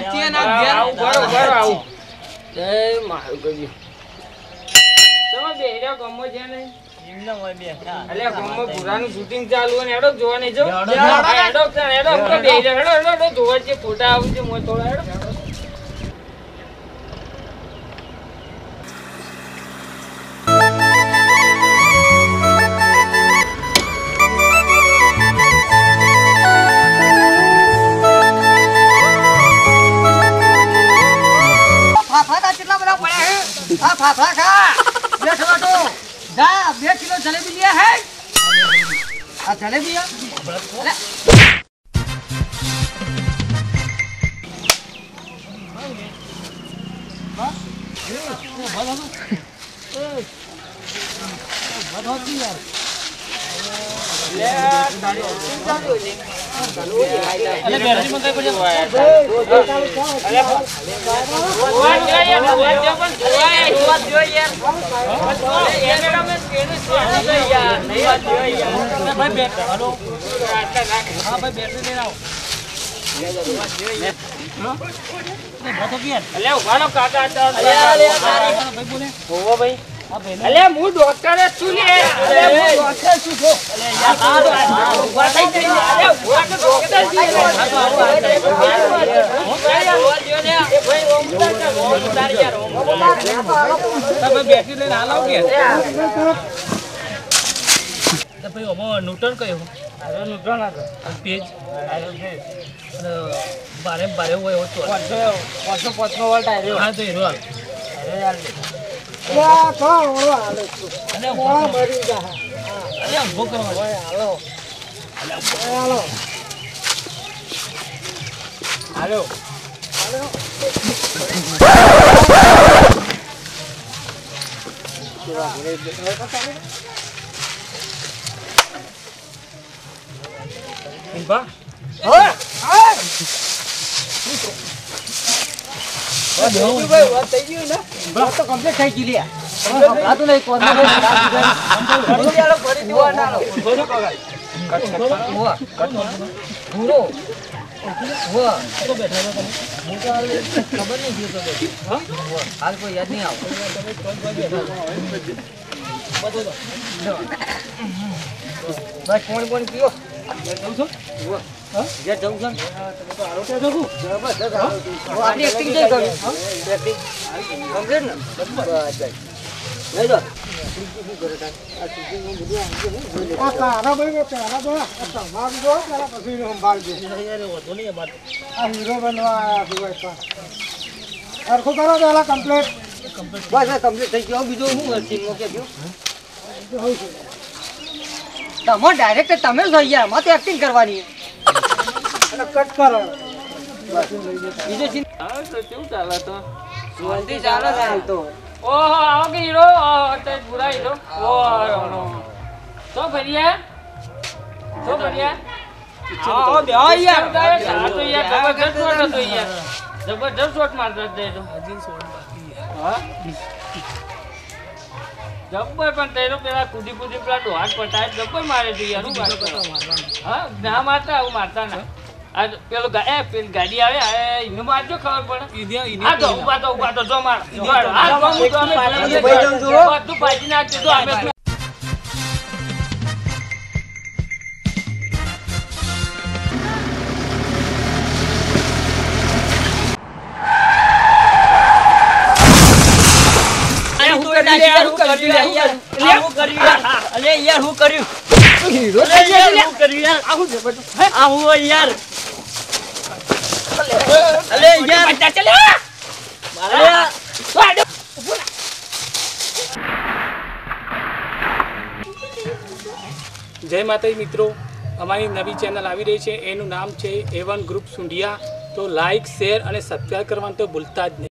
આયા જ છીએ ને ઘેર. આવું બરો બરો આવું. જય મારું કર્યું તમે બે રહ્યા ગમો છે નહીં અલ્યા ગમો પુરાનું શૂટિંગ ચાલુ અને એડો જોવા નહીં જો એડો હેડો એડો હેડો એડો બે રહ્યા હેડો હેડો હેડો જોવા છે ફોટા આવું છે મોય થોડા હેડો. આ ફાફા ખા બેઠો બેઠો જા બે કિલો જલેબી લે હે આ જલેબી આ? અરે, જોવા જોઈએ, જોવા જોઈએ, પણ જોવા જોઈએ. હું ડોક્ટર જ છું છું ને. યાર, ઓમ ઉતાર. હાલો, છે. પાંચસો- પાંચસો પાંચનો વોલ્ટ આવ્યો. હાલો, યાર લે. આ તો ઓળો હાલે છે. ઓળો મરી જા. ઓય, હાલો. ઓય, હાલો. હાલો. ઈંબા? હવે, હવે. વાત થઈ ગયું ને? વાત તો complete થઈ ગઈ લ્યા. આ તો નહીં, કોણ નહીં. ફરી ચાલો, ફરી જોવા ના આલો. હોવા. ભૂરો. હોવા. હું તો હાલ ખબર હોવા. હાલ. કોઈ યાદ નહીં આવું. બસ કોણ કોણ પીઓ સરખું કરો પેલા કમ્પ્લેટ બસ complete થઈ ગયું. બીજું શું scene કે કહેજો? તમે ડાયરેક્ટર તમે જ હોય યાર મારે તો એક્ટિંગ કરવાની કટ કરો બીજો તો કેવું ચાલે તો? ચાલે તો ઓહો, આવો કે હીરો? ઓહો, તે પૂરા હીરો? ઓહો. તો ફરિયા તો ફરિયા આવો બેહો યાર. આ તો યાર જબરજસ્ત shot મારતો. હા? જબ્બર પણ તેનો પેલા કુદી કુદી પેલા ડોહાટ પટાય જબ્બર મારે છે યાર હું વાત કરું? હા ના મારતા આવું મારતા ના. આ પેલો એ પેલી ગાડી આવે આ એનું મારજો ખબર પડે. આ તો ઊભા તો ઊભા તો જો માર. જો આ તો હું તો અમે છું, હો. બધું. જય માતાજી મિત્રો. અમારી નવી ચેનલ આવી રહી છે. એનું નામ છે એવન ગ્રુપ સુંઢિયા તો લાઈક શેર અને સબસ્ક્રાઈબ કરવાનું તો ભૂલતા જ નહીં.